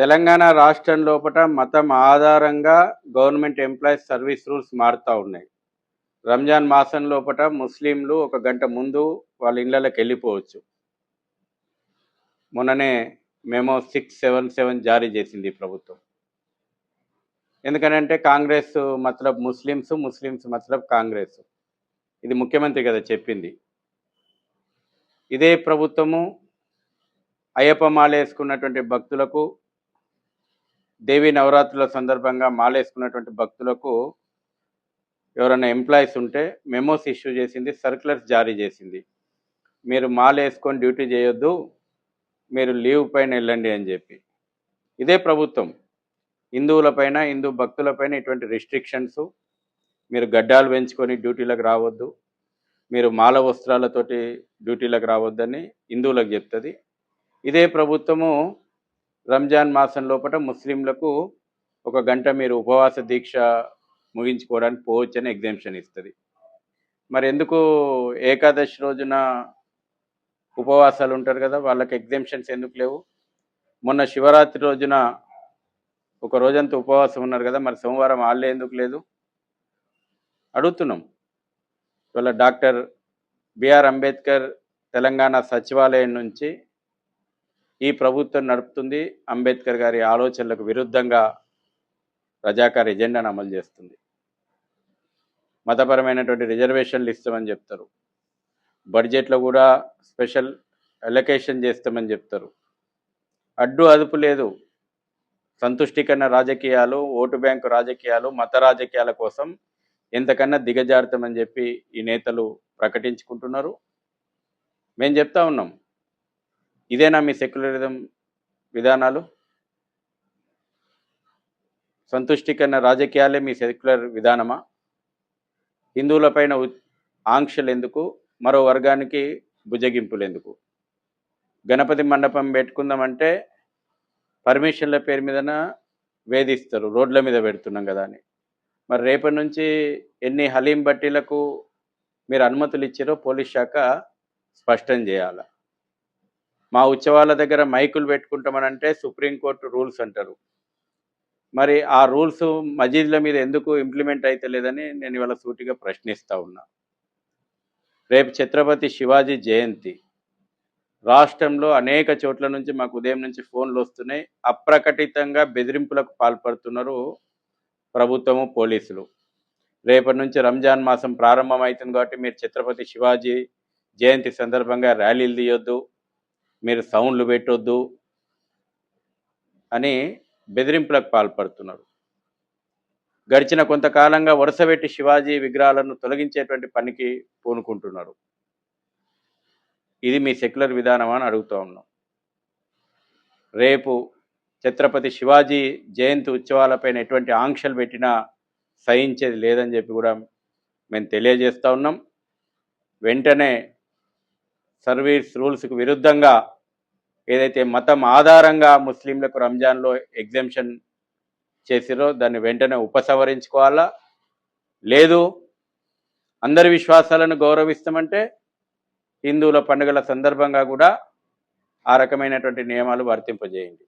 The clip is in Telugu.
తెలంగాణ రాష్ట్రం లోపల మతం ఆధారంగా గవర్నమెంట్ ఎంప్లాయీస్ సర్వీస్ రూల్స్ మారుతూ ఉన్నాయి. రంజాన్ మాసం లోపల ముస్లింలు ఒక గంట ముందు వాళ్ళ ఇళ్ళకి వెళ్ళిపోవచ్చు. మొన్ననే మెమో సిక్స్ సెవెన్ సెవెన్ జారీ చేసింది ప్రభుత్వం. ఎందుకనంటే కాంగ్రెస్ మతలబ్ ముస్లిమ్స్ ముస్లిమ్స్ మతలబ్ కాంగ్రెస్. ఇది ముఖ్యమంత్రి కదా చెప్పింది. ఇదే ప్రభుత్వము అయ్యప్ప మాల వేసుకున్నటువంటి భక్తులకు దేవి నవరాత్రుల సందర్భంగా మాల వేసుకున్నటువంటి భక్తులకు ఎవరైనా ఎంప్లాయీస్ ఉంటే మెమోస్ ఇష్యూ చేసింది సర్క్యులర్స్ జారీ చేసింది. మీరు మాల వేసుకొని డ్యూటీ చేయొద్దు మీరు లీవ్ పైన వెళ్ళండి అని చెప్పి. ఇదే ప్రభుత్వం. హిందువులపైన హిందూ భక్తులపైన ఇటువంటి రిస్ట్రిక్షన్స్ మీరు గడ్డాలు పెంచుకొని డ్యూటీలకు రావద్దు మీరు మాల వస్త్రాలతోటి డ్యూటీలకు రావద్దని హిందువులకు చెప్తుంది. ఇదే ప్రభుత్వము రంజాన్ మాసం లోపల ముస్లింలకు ఒక గంట మీరు ఉపవాస దీక్ష ముగించుకోవడానికి పోవచ్చని ఎగ్జామ్షన్ ఇస్తుంది. మరి ఎందుకు ఏకాదశి రోజున ఉపవాసాలు ఉంటారు కదా వాళ్ళకి ఎగ్జామ్షన్స్ ఎందుకు లేవు? మొన్న శివరాత్రి రోజున ఒక రోజంతా ఉపవాసం ఉన్నారు కదా మరి సోమవారం వాళ్ళే ఎందుకు లేదు? అడుగుతున్నాం. ఇవాళ డాక్టర్ బిఆర్ అంబేద్కర్ తెలంగాణ సచివాలయం నుంచి ఈ ప్రభుత్వం నడుపుతుంది. అంబేద్కర్ గారి ఆలోచనలకు విరుద్ధంగా రజాకార్ ఎజెండాను అమలు చేస్తుంది. మతపరమైనటువంటి రిజర్వేషన్లు ఇస్తామని చెప్తారు. బడ్జెట్లో కూడా స్పెషల్ అలొకేషన్ చేస్తామని చెప్తారు. అడ్డు అదుపు లేదు. సంతుష్టికరణ రాజకీయాలు ఓటు బ్యాంకు రాజకీయాలు మత రాజకీయాల కోసం ఎంతకన్నా దిగజారుతామని చెప్పి ఈ నేతలు ప్రకటించుకుంటున్నారు. మేము చెప్తా ఉన్నాం. ఇదేనా మీ సెక్యులరిజం విధానాలు? సంతుష్టికరణ రాజకీయాలే మీ సెక్యులర్ విధానమా? హిందువులపైన ఆంక్షలు ఎందుకు మరో వర్గానికి భుజగింపులు ఎందుకు గణపతి మండపం పెట్టుకుందామంటే పర్మిషన్ల పేరు మీదన వేధిస్తారు రోడ్ల మీద పెడుతున్నాం కదా అని. మరి రేపటి నుంచి ఎన్ని హలీం బట్టీలకు మీరు అనుమతులు ఇచ్చారో పోలీస్ శాఖ స్పష్టం చేయాలి? మా ఉత్సవాల దగ్గర మైకులు పెట్టుకుంటామని అంటే సుప్రీంకోర్టు రూల్స్ అంటారు. మరి ఆ రూల్స్ మజీద్ల మీద ఎందుకు ఇంప్లిమెంట్ అయితే లేదని నేను ఇవాళ సూటిగా ప్రశ్నిస్తూ ఉన్నా. రేపు ఛత్రపతి శివాజీ జయంతి. రాష్ట్రంలో అనేక చోట్ల నుంచి మాకు ఉదయం నుంచి ఫోన్లు వస్తున్నాయి. అప్రకటితంగా బెదిరింపులకు పాల్పడుతున్నారు ప్రభుత్వము పోలీసులు. రేపటి నుంచి రంజాన్ మాసం ప్రారంభం అవుతుంది కాబట్టి మీరు ఛత్రపతి శివాజీ జయంతి సందర్భంగా ర్యాలీలు తీయొద్దు. మీరు సౌండ్లు పెట్టొద్దు అని బెదిరింపులకు పాల్పడుతున్నారు. గడిచిన కొంతకాలంగా వరుసపెట్టి శివాజీ విగ్రహాలను తొలగించేటువంటి పనికి పూనుకుంటున్నారు. ఇది మీ సెక్యులర్ విధానమా అని అడుగుతూ ఉన్నాం. రేపు ఛత్రపతి శివాజీ జయంతి ఉత్సవాలపైన ఎటువంటి ఆంక్షలు పెట్టినా సహించేది లేదని చెప్పి కూడా మేము తెలియజేస్తూ ఉన్నాం. వెంటనే సర్వీస్ రూల్స్కు విరుద్ధంగా ఏదైతే మతం ఆధారంగా ముస్లింలకు రంజాన్లో ఎగ్జామ్షన్ చేసిరో దాన్ని వెంటనే ఉపసంహరించుకోవాలా? లేదు. అందరి విశ్వాసాలను గౌరవిస్తామంటే హిందువుల పండుగల సందర్భంగా కూడా ఆ రకమైనటువంటి నియమాలు వర్తింపజేయండి.